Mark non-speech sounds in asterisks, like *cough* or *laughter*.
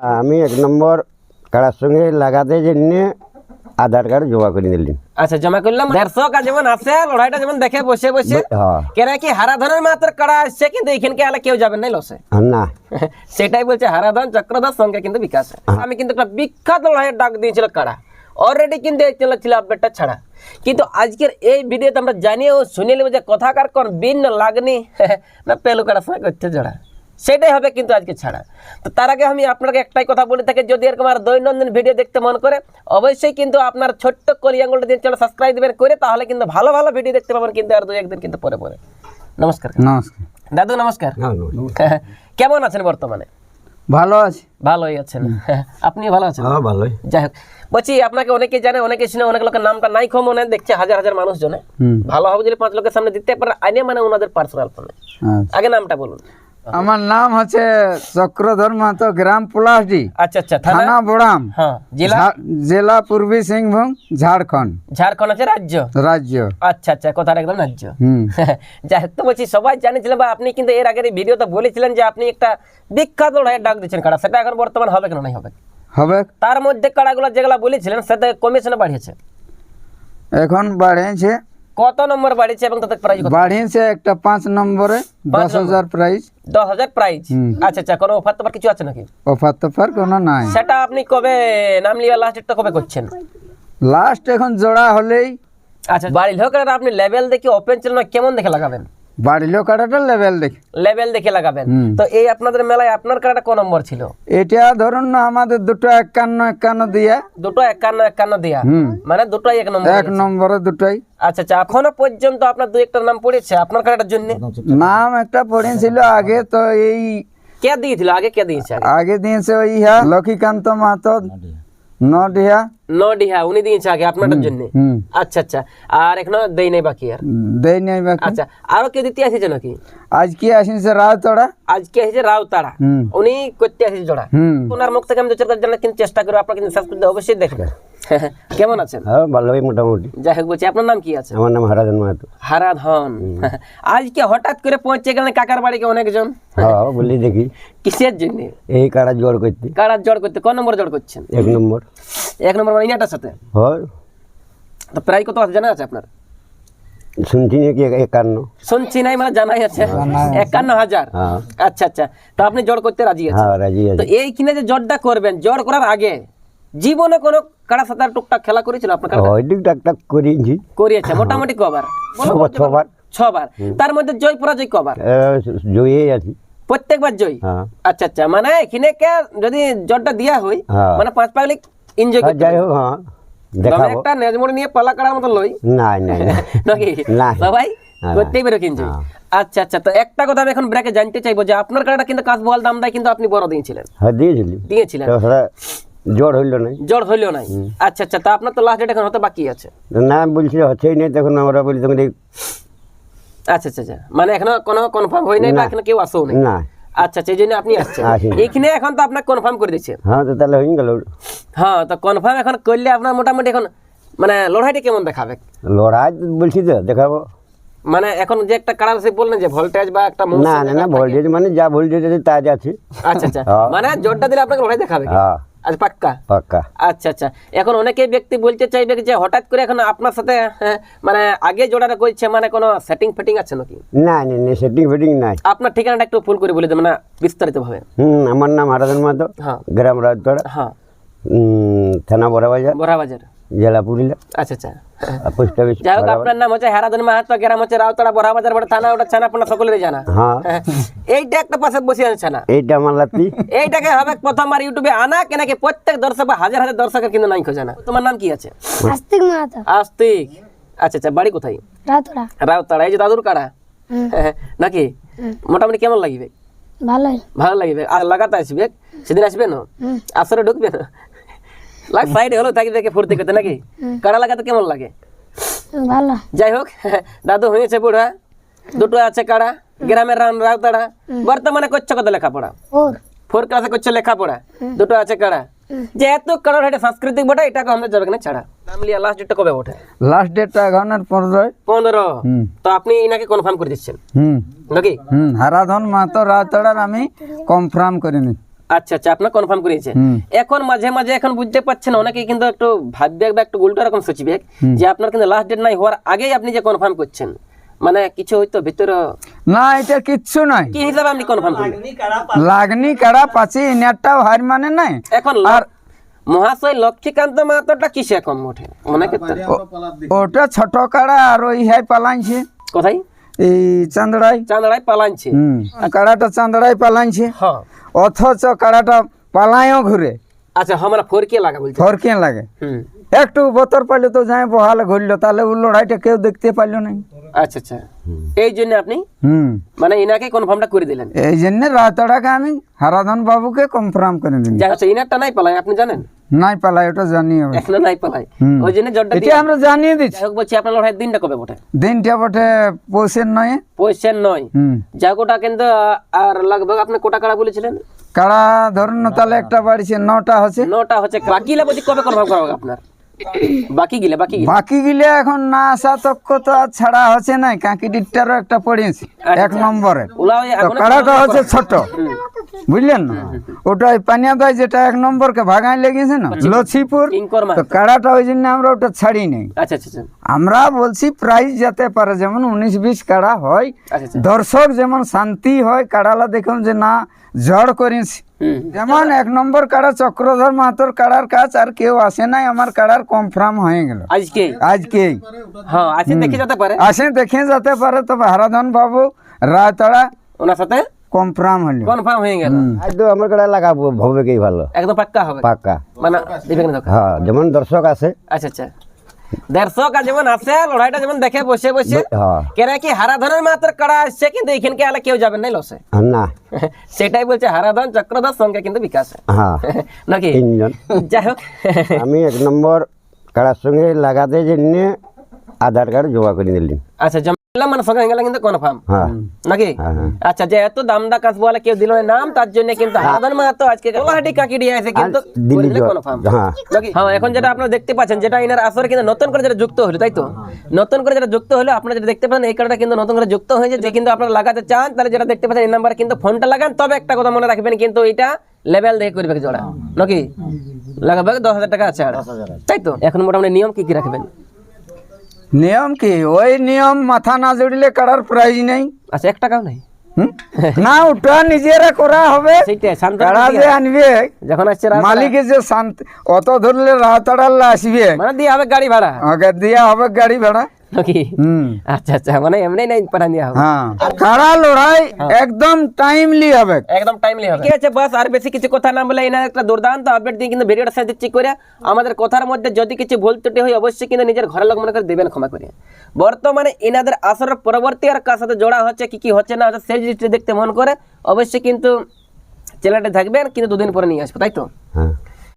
আমি এক নম্বর কারার সঙ্গে লাগাতে জন্য আধার কার্ড জমা করে দিলেন। আচ্ছা জমা করলাম দর্শক আর যেমন আছে লড়াইটা যেমন দেখে বসে বসে হ্যাঁ। কেন কি হারাধনের মাত্র কাড়া আসছে কিন্তু এখানকে আলে কেউ যাবেন নাই লসে। না। *laughs* সেটাই বলছে হারাধন চক্রধর সঙ্গে কিন্তু বিকাশ। আমি কিন্তু একটা বিখ্যাত লড়াইয়ের ডাক দিয়েছিল কাড়া অলরেডি কিন্তু এই চলেছিল আপডেটটা ছাড়া। কিন্তু আজকের এই ভিডিওতে আমরা জানিয়ে ও শুনে নেব যে কথাকার কোন বিন লাগনি। *laughs* না পেলু কাড়ার সঙ্গে করতে জোড়া। সেটাই হবে কিন্তু আজকে ছাড়া। তো তার আগে আমি আপনাকে একটাই কথা বলে থাকি যদি এরকম আর দৈনন্দিন ভিডিও দেখতে মন করে অবশ্যই কিন্তু আপনার ছোট্ট আঙুলটা দিয়ে চলো সাবস্ক্রাইব দিবেন করে তাহলে কিন্তু ভালো ভালো ভিডিও দেখতে পাবেন কিন্তু আর দুই একদিন কিন্তু পরে পরে। নমস্কার। নমস্কার। দাদু নমস্কার। হ্যাঁ, *laughs* কেমন আছেন বর্তমানে? ভালো আছি। ভালোই আছেন। *laughs* আপনি ভালো আছেন? হ্যাঁ ভালোই। যাই হোক বলছি আপনাকে অনেকে জানে অনেকে শুনে অনেক লোকের নামটা নাই কম মনে দেখছে হাজার হাজার মানুষ জনে ভালো হবে যদি পাঁচ লোকের সামনে দিতে পারে আইনে মানে ওনাদের পার্সোনাল ফোনে আচ্ছা। আগে নামটা বলুন। আমার নাম হচ্ছে চক্রধর মাহাতো গ্রাম পলাশডি। আচ্ছা আচ্ছা থানা বড়াম। হ্যাঁ জেলা? জেলা পূর্বী সিংভূম ঝাড়খণ্ড। ঝাড়খণ্ড আছে রাজ্য? রাজ্য। আচ্ছা আচ্ছা কথাটা একদম রাজ্য। *laughs* যাই হোক তো বলছি সবাই জানিয়েছিলেন বা আপনি কিন্তু এর আগের ভিডিওতে বলেছিলেন যে আপনি একটা বিখ্যাত লড়াইয়ের ডাক দিচ্ছেন কারা সেটা এখন বর্তমান হবে কেন নাই হবে? হবে? তার মধ্যে কাড়াগুলো যেগুলো বলেছিলেন সেটা কমিশনে বাড়িয়েছে। এখন বাড়িয়েছে কত নম্বর বাড়িছে এবং তাদের প্রাইজ কত? বাড়িয়েছে একটা পাঁচ নম্বরে দশ হাজার প্রাইজ দশ হাজার প্রাইজ আচ্ছা আচ্ছা কোনো অফার তোমার কিছু আছে নাকি? অফার তোফার কোনো নাই। সেটা আপনি কবে নাম লিয়া লাস্ট ডেটটা কবে করছেন? লাস্ট এখন জোড়া হলেই আচ্ছা বাড়ির লোকেরা আপনি লেভেল দেখি ওপেন চ্যানেল কেমন দেখে লাগাবেন? বাড়িলো কাটাটা লেভেল দেখি। লেভেল দেখে লাগাবেন। তো এই আপনাদের মেলায় আপনার কাটা কোন নম্বর ছিল? এটা ধরুন না আমাদের দুটো একান্ন একান্ন দিয়ে। দুটো একান্ন একান্ন দেয়া? মানে দুটোই এক নম্বর এক নম্বরে দুটোই। আচ্ছা আচ্ছা এখনও পর্যন্ত আপনার দু একটা নাম পড়েছে? আপনার কাটার জন্য? নাম একটা পড়েছিল আগে তো এই কে দিয়েছিল? আগে কে দিয়েছে? আগে? আগে দিয়েছে ওই হ্যা লক্ষ্মীকান্ত মাহাতো। নডিহা নডিহা উনি দিয়েছে আগে আপনার জন্য? আচ্ছা আচ্ছা। আর এখনও দেই নাই বাকি আর? দেই নাই বাকি। আচ্ছা আরও কে দিতে আসিছে নাকি? আজ কি আসিছে আজ আজকে এসেছে রাউতাড়া? উনি করতে আসিছে জোড়া। ওনার মুখ থেকে আমি দু জানার কিন্তু চেষ্টা করব আপনার কিন্তু সাবস্ক্রাইব অবশ্যই দেখবেন। *laughs* কেমন আছেন? হ্যাঁ ভালোই মোটামুটি। যাই হোক বলছি আপনার নাম কি আছে? আমার নাম হারাধন মাহাতো। হারাধন। *laughs* আজকে হঠাৎ করে পৌঁছে গেলেন কাকার বাড়িকে অনেকজন? হ্যাঁ বলি দেখি। কিসের জন্য? এই কারা জোর করতে। কারার জড় করতে? কোন নম্বর জড় করছেন? এক নম্বর। এক নম্বর মানে ইনাটার সাথে? হয়। তো প্রায় কত আছে জানা আছে আপনার? শুনছি নাকি একান্ন। শুনছি নাই মানে জানাই আছে। একান্ন হাজার? হ্যাঁ। আচ্ছা আচ্ছা। তো আপনি জড় করতে রাজি আছেন? হ্যাঁ রাজি তো আছে এইখানে যে জড়টা করবেন জড় করার আগে জীবনে কোনো কাড়া সাথে টুকটাক খেলা করেছিল আপনার করিয়েছি। করিয়েছে মোটামুটি কবার। ছবার। ছবার। তার মধ্যে জয় পরাজয় কবার? এ, জয়ী আছি। প্রত্যেকবার জয়? হ্যাঁ। আচ্ছা আচ্ছা মানে এখানে কে যদি জটটা দিয়া হয় হ্যাঁ। মানে পাঁচ পাগলিক এনজয় আর করতে যাই হোক হ্যাঁ দেখাবো। একটা নেজমুড়ি নিয়ে পালা কাড়ার মতো লই। নাই নাই। *laughs* নাকি? না। সবাই হ্যাঁ। করতেই বেরো হ্যাঁ। আচ্ছা আচ্ছা তো একটা কথা আমি এখন ব্রেকে জানতে চাইব যে আপনার কাড়াটা কিন্তু কাজ বল দাম দেয় কিন্তু আপনি বড় দিয়েছিলেন। হ্যাঁ দিয়েছিলি। দিয়েছিলেন। জোর হইল নাই। জড় হইল নাই? আচ্ছা আচ্ছা তা আপনার তো লাস্ট ডেট এখন হতে বাকি আছে। না বলছি হচ্ছেই নাই তখন আমরা বলি তখন আচ্ছা আচ্ছা আচ্ছা। মানে এখনও কোনো কনফার্ম হয় নাই বা। এখনও কেউ আসেও নাই? না। আচ্ছা আচ্ছা এই জন্য আপনি আসছেন। এইখানে এখন তো আপনাকে কনফার্ম করে দিচ্ছে। হ্যাঁ তো তাহলে হয়ে গেল। হ্যাঁ তো কনফার্ম এখন করলে আপনার মোটামুটি এখন মানে লড়াইটা কেমন দেখাবে? লড়াই বলছি তো দেখাবো। মানে এখন যে একটা সে বললেন যে ভোল্টেজ বা একটা না না না ভোল্টেজ মানে যা ভোল্টেজ আছে তা আছে। আচ্ছা আচ্ছা। হ্যাঁ। মানে জোরটা দিলে আপনাকে লড়াই দেখাবে হ্যাঁ। আচ্ছা পাক্কা? পাক্কা। আচ্ছা আচ্ছা। এখন অনেকেই ব্যক্তি বলতে চাইবে যে হঠাৎ করে এখন আপনার সাথে হ্যাঁ, মানে আগে জোড়াটা করছে মানে কোনো সেটিং ফিটিং আছে নাকি? না না না সেটিং ফিটিং নাই। আপনার ঠিকানাটা একটু ফুল করে বলে দেবেন না বিস্তারিত ভাবে হুম আমার নাম আরাধন মাধব হ্যাঁ। গ্রাম রাজতড়া হ্যাঁ। থানা বড়াবাজার। বড়া বাজার জেলা পুরুলিয়া আচ্ছা। আচ্ছা পোস্ট অফিস যাই হোক আপনার নাম হচ্ছে হেরাধন মাহাতো গ্রাম হচ্ছে রাউতড়া বড়া বড় থানা ওটা ছানা আপনার সকলেরই জানা। হ্যাঁ। হ্যাঁ, *laughs* এইটা একটা পাশে বসে আছে ছানা। এইটা আমার লাতি। এইটাকে হবে প্রথমবার ইউটিউবে আনা কেন কি প্রত্যেক দর্শক বা হাজার হাজার দর্শকের কিন্তু নাই খোঁজে তোমার নাম কি আছে? আস্তিক মাহাতো। আস্তিক। আচ্ছা আচ্ছা বাড়ি কোথায়? রাউতাড়া এই যে দাদুর কাড়া। হ্যাঁ, *laughs* নাকি? মোটামুটি কেমন লাগবে? ভালোই। ভালো লাগবে। আর লাগাতে আসবে? সেদিন আসবে না? আসরে ঢুকবে না? লাগ সাইডে হলো তাকে দেখে ফুর্তি করতে নাকি? কাড়া লাগাতে কেমন লাগে? ভালো। যাই হোক *laughs* দাদু হয়েছে বুড়া দুটো আছে কাড়া গ্রামের রান রাউতাড়া বর্তমানে করছে কত লেখাপড়া? ফোর। ক্লাসে করছে লেখাপড়া দুটো আছে কাড়া। যেহেতু কাড়ার এটা সাংস্কৃতিক বটে এটাকে আমাদের যাবে না ছাড়া। নাম লিয়া লাস্ট ডেটটা কবে ওঠে লাস্ট ডেটটা এখনের পনেরোই। পনেরো। তো আপনি এনাকে কনফার্ম করে দিচ্ছেন? হুম। নাকি? হুম হারাধন মাহাতো রাতড়ার আমি কনফার্ম করিনি আচ্ছা আচ্ছা আপনার কনফার্ম করেছে এখন মাঝে মাঝে এখন বুঝতে পারছেন অনেকে কিন্তু একটু ভাববে বা একটু উল্টো রকম সচিবে যে আপনার কিন্তু লাস্ট ডেট নাই হওয়ার আগেই আপনি যে কনফার্ম করছেন। মানে কিছু হয়তো ভিতরে না এটা কিচ্ছু নাই। কি হিসাবে আপনি কনফার্ম করলেন? লাগনি কাড়া পাচি ইনারটাও হার মানে নাই। এখন আর মহাশয় লক্ষ্মীকান্ত মাহাতোটা কিসে কম ওঠে অনেকে ওটা ছোট কাড়া আর ওই হাই পালাইছে। কোথায়? এই চান্দড়াই? কাড়াটা পালাইছে। হ্যাঁ। অথচ কাড়াটা পালায়ও ঘুরে। আচ্ছা আমরা ফোরকে লাগা বলছি। ফরকে লাগে। একটু বতর পাইলে তো যাই বহালে ঘুরলো তাহলে ও লড়াইটা কেউ দেখতে পাইলো না আচ্ছা আচ্ছা। এই জন্য আপনি? হুম। মানে ইনাকে কনফার্মটা করে দিলেন। এই জন্য রাতটাকে আমি হারাধন বাবুকে কনফার্ম করে দিন যা ইনারটা নাই পালাই আপনি জানেন? নাই পালাই ওটা জানি হবে এখনও নাই পালাই। ওই জন্য জটটা এটা আমরা জানিয়ে দিচ্ছি। হোক বলছি আপনার লড়াইয়ের দিনটা কবে বটে? দিনটা বটে পৌষের নয়। পয়সের নয়। যা কোটা কিন্তু আর লাগবে আপনি কোটা কাড়া বলেছিলেন? কাড়া ধরুন তাহলে একটা বাড়িছে নটা হচ্ছে। নটা হচ্ছে বাকি গিলা বলছি কবে কনফার্ম করা হবে আপনার? বাকি গিলা বাকি গিলা। বাকি গিলে এখন না আসা তক্ক তো আর ছাড়া হচ্ছে না কাঁকি ডিটটারও একটা পড়িয়েছি এক নম্বরে। কাড়াটা হচ্ছে ছোট। বুঝলেন? না ওটা ওই পানিয়া দায় যেটা এক নম্বরকে ভাগাই লেগেছে না? লছিপুর তো কাড়াটা ওই জন্য আমরা ওটা ছাড়ি নেই। আচ্ছা আচ্ছা আচ্ছা। আমরা বলছি প্রাইজ যেতে পারে যেমন উনিশ বিশ কাড়া হয় আচ্ছা আচ্ছা। দর্শক যেমন শান্তি হয় কাড়ালা দেখুন যে না জড় করেছি যেমন এক নম্বর কাড়া চক্রধর মাহাতোর কাড়ার কাজ আর কেউ আসে নাই আমার কাড়ার কনফার্ম হয়ে গেল। আজকে? হ্যাঁ আজকে দেখে যেতে পারে। আসে দেখে যেতে পারে তবে হারাধন বাবু রায়তড়া ওনার সাথে? কনফার্ম হলো। কনফার্ম হয়ে গেল। আজ তো আমার কাড়া লাগাবো ভবেকেই ভালো। একদম পাক্কা হবে? পাক্কা। মানে দিবেন না দোকান। হ্যাঁ যেমন দর্শক আছে। আচ্ছা আচ্ছা। দর্শক আর যেমন আছে লড়াইটা যেমন দেখে বসে বসে হ্যাঁ। কেন কি হারাধনের মাত্র কাড়া আসছে কিন্তু এখানকে আলে কেউ যাবেন নাই লসে? আর না। *laughs* সেটাই বলছে হারাধন চক্রধর সঙ্গে কিন্তু বিকাশ। হ্যাঁ। *laughs* নাকি? তিনজন। যাই হোক। *laughs* আমি এক নম্বর কাড়ার সঙ্গে লাগাতে জন্য আধার কার্ড জমা করে দিলেন। আচ্ছা জমলাম মানে সঙ্গে গেলে কিন্তু কনফার্ম নাকি। আচ্ছা যে এত দাম কাজ বলে কেউ দিল নাম তার জন্য কিন্তু হারাধন মাহাতো আজকে গোলাহাটি কাকি দিয়ে আছে কিন্তু কনফার্ম নাকি? হ্যাঁ এখন যেটা আপনারা দেখতে পাচ্ছেন যেটা এনার আসরে কিন্তু নতুন করে যেটা যুক্ত হলো তাই তো নতুন করে যেটা যুক্ত হলো আপনারা যেটা দেখতে পাচ্ছেন এই কার্ডটা কিন্তু নতুন করে যুক্ত হয়েছে যে কিন্তু আপনারা লাগাতে চান তাহলে যেটা দেখতে পাচ্ছেন এই নাম্বার কিন্তু ফোনটা লাগান তবে একটা কথা মনে রাখবেন কিন্তু এটা লেভেল দেখে করবে জোড়া নাকি লাগাবে দশ হাজার টাকা আছে তাই তো এখন মোটামুটি নিয়ম কি কি রাখবেন নিয়ম কি? ওই নিয়ম মাথা না জড়িলে কারার প্রাইজ নেই। আচ্ছা এক টাকাও নেই? না ওটা নিজেরা করা হবে। কারা যে আনবে? যখন আসছে মালিকে যে শান্তি অত ধরলে রাতাড়াল্লা আসবে। মানে দিয়ে হবে গাড়ি ভাড়া। দেওয়া হবে গাড়ি ভাড়া। নাকি? আচ্ছা আচ্ছা মানে এমনি নাই পাঠান দেওয়া হবে। হ্যাঁ। কাড়া লড়াই একদম টাইমলি হবে। একদম টাইমলি হবে। ঠিক আছে বাস আর বেশি কিছু কথা না বলে এনার একটা দুর্দান্ত আপডেট দিয়ে কিন্তু ভিডিওটা শেষ দিচ্ছি করে আমাদের কথার মধ্যে যদি কিছু ভুল ত্রুটি হয় অবশ্যই কিন্তু নিজের ঘরের লোক মনে করে দেবেন ক্ষমা করে বর্তমানে এনাদের আসরের পরবর্তী আর কার সাথে জোড়া হচ্ছে কি কি হচ্ছে না হচ্ছে সেই জিনিসটা দেখতে মন করে অবশ্যই কিন্তু চ্যানেলটা থাকবেন কিন্তু দুদিন পরে নিয়ে আসব তাই তো? হ্যাঁ।